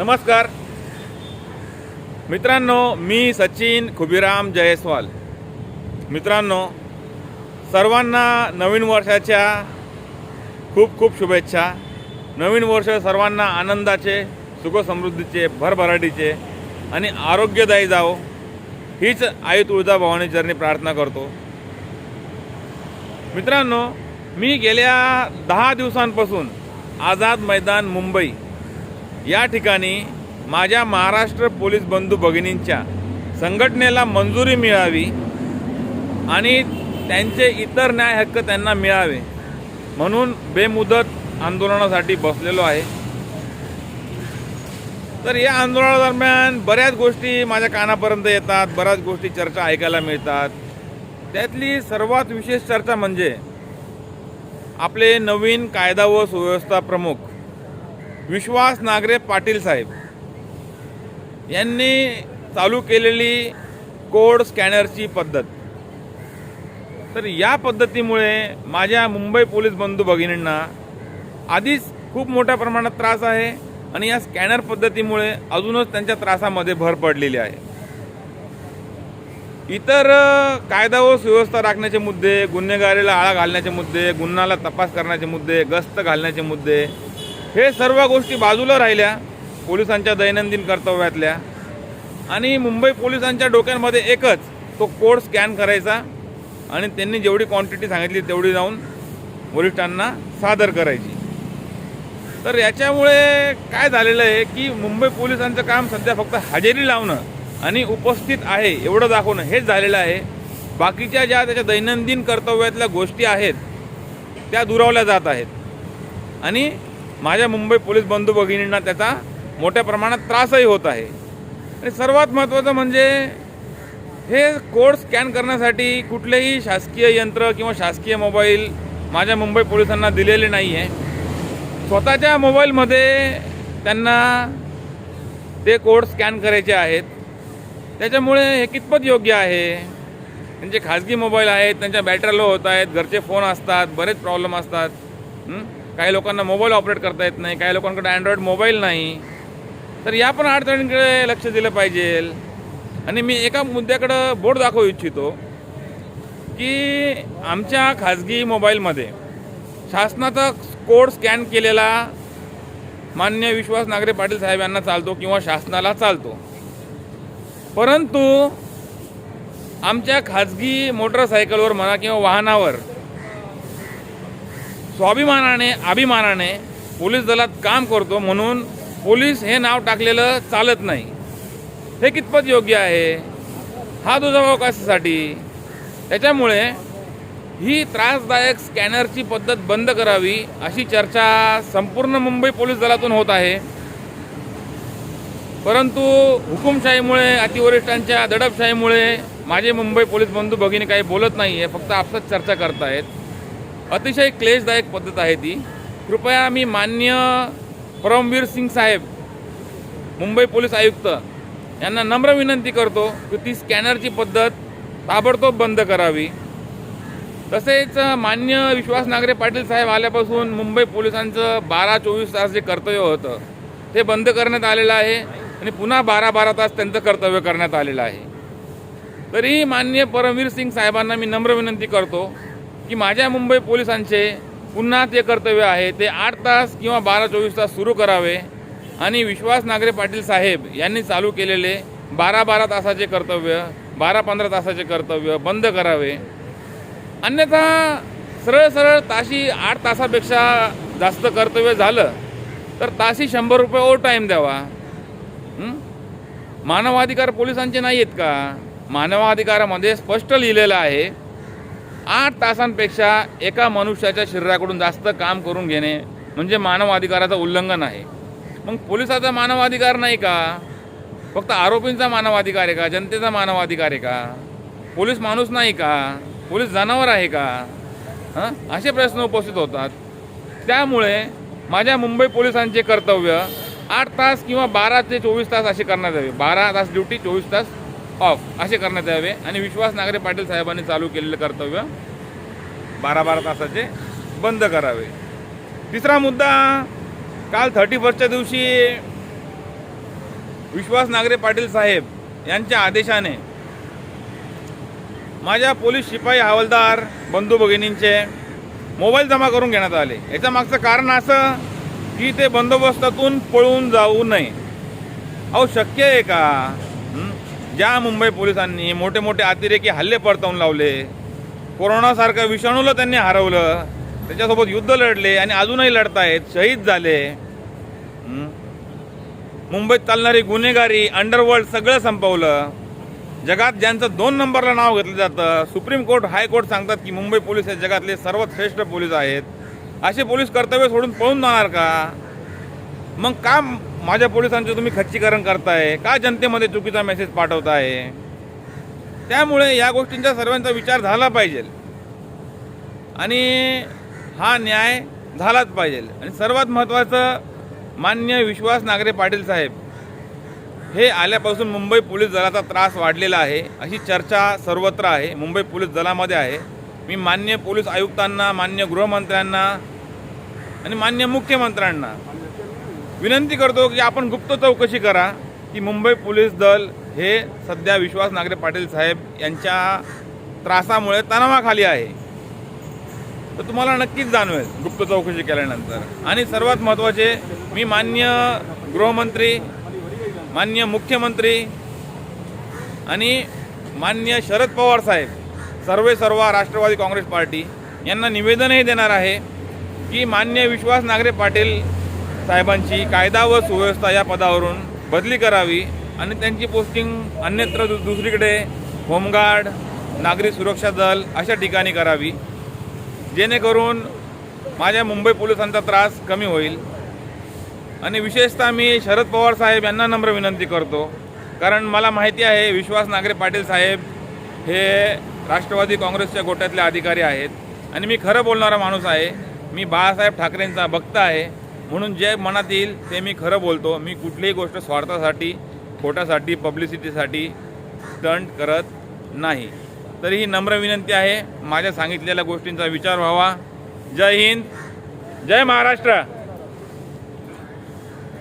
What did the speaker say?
नमस्कार. मित्रांनो मी सचिन खुबीराम जयस्वाल. मित्रांनो सर्वांना नवीन वर्षाच्या खूप खूप शुभेच्छा. नवीन वर्ष सर्वांना आनंदाचे सुखसमृद्धीचे भरभराटीचे आणि आरोग्यदायी जावो हीच आई तुळजाभवानी चरणी प्रार्थना करतो. मित्रांनो मी गेल्या दहा दिवसांपासून आझाद मैदान मुंबई या ठिकाणी माझ्या महाराष्ट्र पोलीस बंधू भगिनींच्या संघटनेला मंजुरी मिळावी आणि त्यांचे इतर न्याय हक्क त्यांना मिळावे म्हणून बेमुदत आंदोलनासाठी बसलेलो आहे. तर या आंदोलनादरम्यान बऱ्याच गोष्टी माझ्या कानापर्यंत येतात बऱ्याच गोष्टी चर्चा ऐकायला मिळतात. त्यातली सर्वात विशेष चर्चा म्हणजे आपले नवीन कायदा व सुव्यवस्था प्रमुख विश्वास नागरे पाटील साहेब. यांनी चालू केलेली कोड स्कॅनरची पद्धत. तर या पद्धतीमुळे माझ्या मुंबई पोलीस बंधू भगिनींना आधीच खूप मोठ्या प्रमाणात त्रास आहे आणि या स्कॅनर पद्धतीमुळे अजूनच त्यांच्या त्रासामध्ये भर पडलेली आहे. इतर कायदा व सुव्यवस्था राखण्याचे मुद्दे गुन्हेगारीला आळा घालण्याचे मुद्दे गुन्ह्याला तपास करण्याचे मुद्दे गस्त घालण्याचे मुद्दे हे सर्व गोष्टी बाजूला राहिल्या पोलिसांच्या दैनंदिन कर्तव्यातल्या. आणि मुंबई पोलिसांच्या डोक्यांमध्ये एकच तो कोड स्कॅन करायचा आणि त्यांनी जेवढी क्वांटिटी सांगितली तेवढी जाऊन वरिष्ठांना सादर करायची. तर याच्यामुळे काय झालेलं आहे की मुंबई पोलिसांचं काम सध्या फक्त हजेरी लावणं आणि उपस्थित आहे एवढं दाखवणं हेच झालेलं आहे. बाकीच्या ज्या त्याच्या दैनंदिन कर्तव्यातल्या गोष्टी आहेत त्या दुरावल्या जात आहेत. आणि माझ्या मुंबई पोलीस बंधू भगिनींना त्याचा मोठ्या प्रमाणात त्रासही होत आहे. आणि सर्वात महत्त्वाचं म्हणजे हे कोड स्कॅन करण्यासाठी कुठलेही शासकीय यंत्र किंवा शासकीय मोबाईल माझ्या मुंबई पोलिसांना दिलेले नाही आहे स्वतःच्या मोबाईलमध्ये त्यांना ते कोड स्कॅन करायचे आहेत. त्याच्यामुळे हे कितपत योग्य आहे? त्यांचे खाजगी मोबाईल आहेत त्यांच्या बॅटऱ्या लो होत आहेत घरचे फोन असतात बरेच प्रॉब्लेम असतात. हं? काही लोकांना मोबाईल ऑपरेट करता येत नाही काही लोकांकडे अँड्रॉइड मोबाईल नाही. तर या पण अडचणींकडे लक्ष दिलं पाहिजे. आणि मी एका मुद्द्याकडं बोर्ड दाखवू इच्छितो की आमच्या खाजगी मोबाईलमध्ये शासनाचा कोड स्कॅन केलेला मान्य विश्वास नागरे पाटील साहेब यांना चालतो किंवा शासनाला चालतो. परंतु आमच्या खाजगी मोटरसायकलवर म्हणा किंवा वाहनावर स्वाभिमानाने अभिमानाने पोलीस दलात काम करतो म्हणून पोलीस हे नाव टाकलेलं चालत नाही. हे कितपत योग्य आहे? हा दुजाभाव कशासाठी? त्याच्यामुळे ही त्रासदायक स्कॅनरची पद्धत बंद करावी अशी चर्चा संपूर्ण मुंबई पोलीस दलातून होत आहे. परंतु हुकुमशाहीमुळे अतिवरिष्ठांच्या दडपशाहीमुळे माझे मुंबई पोलीस बंधू भगिनी काही बोलत नाही आहे फक्त आपसात चर्चा करतायत. अतिशय क्लेशदायक पद्धत आहे ती. कृपया मी मान्य परमवीर सिंग साहेब मुंबई पोलीस आयुक्त यांना नम्र विनंती करतो की ती स्कॅनरची पद्धत ताबडतोब बंद करावी. तसेच मान्य विश्वास नागरे पाटील साहेब आल्यापासून मुंबई पोलिसांचं बारा चोवीस तास जे कर्तव्य होतं ते बंद करण्यात आलेलं आहे आणि पुन्हा बारा बारा तास त्यांचं कर्तव्य करण्यात आलेलं आहे. तरीही मान्य परमवीर सिंग साहेबांना मी नम्र विनंती करतो की माझ्या मुंबई पोलिसांचे पुन्हा ते कर्तव्य आहे ते आठ तास किंवा बारा चोवीस तास सुरू करावे. आणि विश्वास नागरे पाटील साहेब यांनी चालू केलेले बारा बारा तासाचे कर्तव्य बारा पंधरा तासाचे कर्तव्य बंद करावे. अन्यथा सरळ सरळ ताशी आठ तासापेक्षा जास्त कर्तव्य झालं तर ताशी शंभर रुपये ओव्हर टाईम द्यावा मानवाधिकार पोलिसांचे नाही आहेत का? मानवाधिकारामध्ये स्पष्ट लिहिलेलं आहे आठ तासांपेक्षा एका मनुष्याच्या शरीराकडून जास्त काम करून घेणे म्हणजे मानवाधिकाराचं उल्लंघन आहे. मग पोलिसाचा मानवाधिकार नाही का? फक्त आरोपींचा मानवाधिकार आहे का? जनतेचा मानवाधिकार आहे का? पोलीस माणूस नाही का? पोलीस जनावर आहे का? हां? असे प्रश्न उपस्थित होतात. त्यामुळे माझ्या मुंबई पोलिसांचे कर्तव्य आठ तास किंवा बारा ते चोवीस तास असे करण्यात यावे. बारा तास ड्युटी चोवीस तास ऑफ असे करण्यात यावे. आणि विश्वास नागरे पाटील साहेबांनी चालू केलेले कर्तव्य बारा बारा तासाचे बंद करावे. तिसरा मुद्दा काल थर्टी फर्स्टच्या दिवशी विश्वास नागरे पाटील साहेब यांच्या आदेशाने माझ्या पोलीस शिपाई हवालदार बंधू भगिनींचे मोबाईल जमा करून घेण्यात आले. याच्या मागचं कारण असं की ते बंदोबस्तातून पळून जाऊ नये. अहो शक्य आहे का? ज्या मुंबई पोलिसांनी मोठे मोठे अतिरेकी हल्ले परतवून लावले कोरोनासारखं विषाणूला त्यांनी हरवलं त्याच्यासोबत युद्ध लढले आणि अजूनही लढतायत शहीद झाले. मुंबईत चालणारी गुन्हेगारी अंडरवर्ल्ड सगळं संपवलं. जगात ज्यांचं दोन नंबरला नाव घेतलं जातं सुप्रीम कोर्ट हायकोर्ट सांगतात की मुंबई पोलीस हे जगातले सर्वात श्रेष्ठ पोलीस आहेत. असे पोलीस कर्तव्य सोडून पळून जाणार का? मग का माझ्या पोलिसांचं तुम्ही खच्चीकरण करताय? का जनतेमध्ये चुकीचा मेसेज पाठवताय? त्यामुळे या गोष्टींचा सर्वांचा विचार झाला पाहिजे. आणि हा न्याय झालाच पाहिजे. आणि सर्वात महत्त्वाचं मान्य विश्वास नागरे पाटील साहेब हे आल्यापासून मुंबई पोलीस दलाचा त्रास वाढलेला आहे. अशी चर्चा सर्वत्र आहे. मुंबई पोलीस दलामध्ये आहे. मी मान्य पोलीस आयुक्तांना मान्य गृहमंत्र्यांना आणि मान्य मुख्यमंत्र्यांना विनंती करतो की आपण गुप्त चौकशी करा की मुंबई पोलीस दल हे सध्या विश्वास नागरे पाटील साहेब यांच्या त्रासामुळे तणावाखाली आहे. तर तुम्हाला नक्कीच जाणवेल गुप्त चौकशी केल्यानंतर. आणि सर्वात महत्त्वाचे मी मान्य गृहमंत्री मान्य मुख्यमंत्री आणि मान्य शरद पवार साहेब सर्वे सर्व राष्ट्रवादी काँग्रेस पार्टी यांना निवेदनही देणार आहे की मान्य विश्वास नागरे पाटील साहेबांची कायदा व सुव्यवस्था या पदावरून बदली करावी आणि त्यांची पोस्टिंग अन्यत्र दु दुसरीकडे होमगार्ड नागरी सुरक्षा दल अशा ठिकाणी करावी. जेणेकरून माझ्या मुंबई पोलिसांचा त्रास कमी होईल. आणि विशेषतः मी शरद पवार साहेब यांना नम्र विनंती करतो. कारण मला माहिती आहे विश्वास नागरे पाटील साहेब हे राष्ट्रवादी काँग्रेसच्या गोट्यातले अधिकारी आहेत. आणि मी खरं बोलणारा माणूस आहे. मी बाळासाहेब ठाकरेंचा भक्त आहे. म्हणून जे मनात येईल ते मी खरं बोलतो. मी कुठलीही गोष्ट स्वार्थासाठी खोट्यासाठी पब्लिसिटीसाठी स्टंट करत नाही. तरी ही नम्र विनंती आहे माझ्या सांगितलेल्या गोष्टींचा विचार व्हावा. जय हिंद. जय महाराष्ट्र.